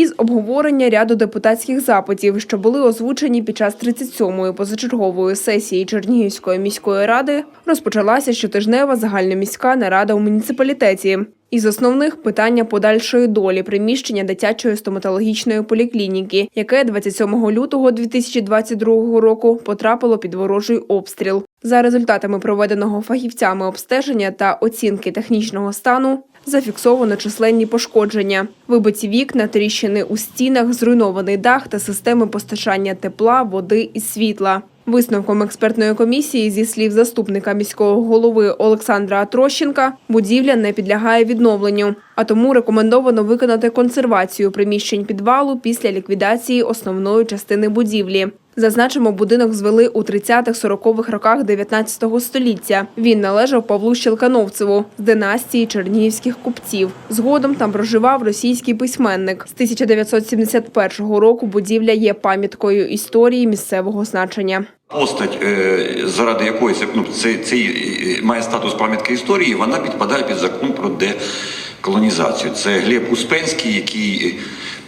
Із обговорення ряду депутатських запитів, що були озвучені під час 37-ї позачергової сесії Чернігівської міської ради, розпочалася щотижнева загальноміська нарада у муніципалітеті. Із основних питання подальшої долі приміщення дитячої стоматологічної поліклініки, яке 27 лютого 2022 року потрапило під ворожий обстріл. За результатами проведеного фахівцями обстеження та оцінки технічного стану зафіксовано численні пошкодження, вибиті вікна, тріщини у стінах, зруйнований дах та системи постачання тепла, води і світла. Висновком експертної комісії, зі слів заступника міського голови Олександра Трощенка, будівля не підлягає відновленню, а тому рекомендовано виконати консервацію приміщень підвалу після ліквідації основної частини будівлі. Зазначимо, будинок звели у 30-40-х роках 19 століття. Він належав Павлу Щелкановцеву з династії чернігівських купців. Згодом там проживав російський письменник. З 1971 року будівля є пам'яткою історії місцевого значення. Постать, е, заради якої це, ну, це, це е, має статус пам'ятки історії, вона підпадає під закон про деколонізацію. Це Глеб Успенський, який е,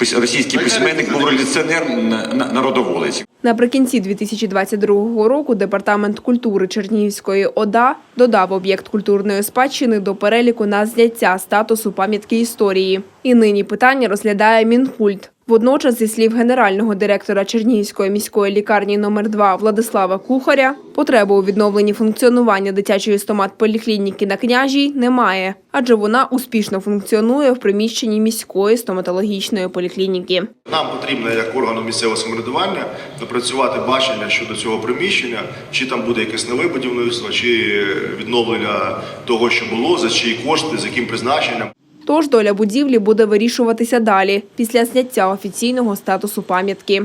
пис- російський письменник, був революціонер, на- на- народоволець. Наприкінці 2022 року департамент культури Чернігівської ОДА додав об'єкт культурної спадщини до переліку на зняття статусу пам'ятки історії. І нині питання розглядає Мінкульт. Водночас, зі слів генерального директора Чернігівської міської лікарні номер 2 Владислава Кухаря, потреби у відновленні функціонування дитячої стомат-поліклініки на княжій немає, адже вона успішно функціонує в приміщенні міської стоматологічної поліклініки. Нам потрібно, як органу місцевого самоврядування, напрацювати бачення щодо цього приміщення, чи там буде якесь нове будівництво, чи відновлення того, що було, за чиї кошти, з яким призначенням. Тож доля будівлі буде вирішуватися далі після зняття офіційного статусу пам'ятки.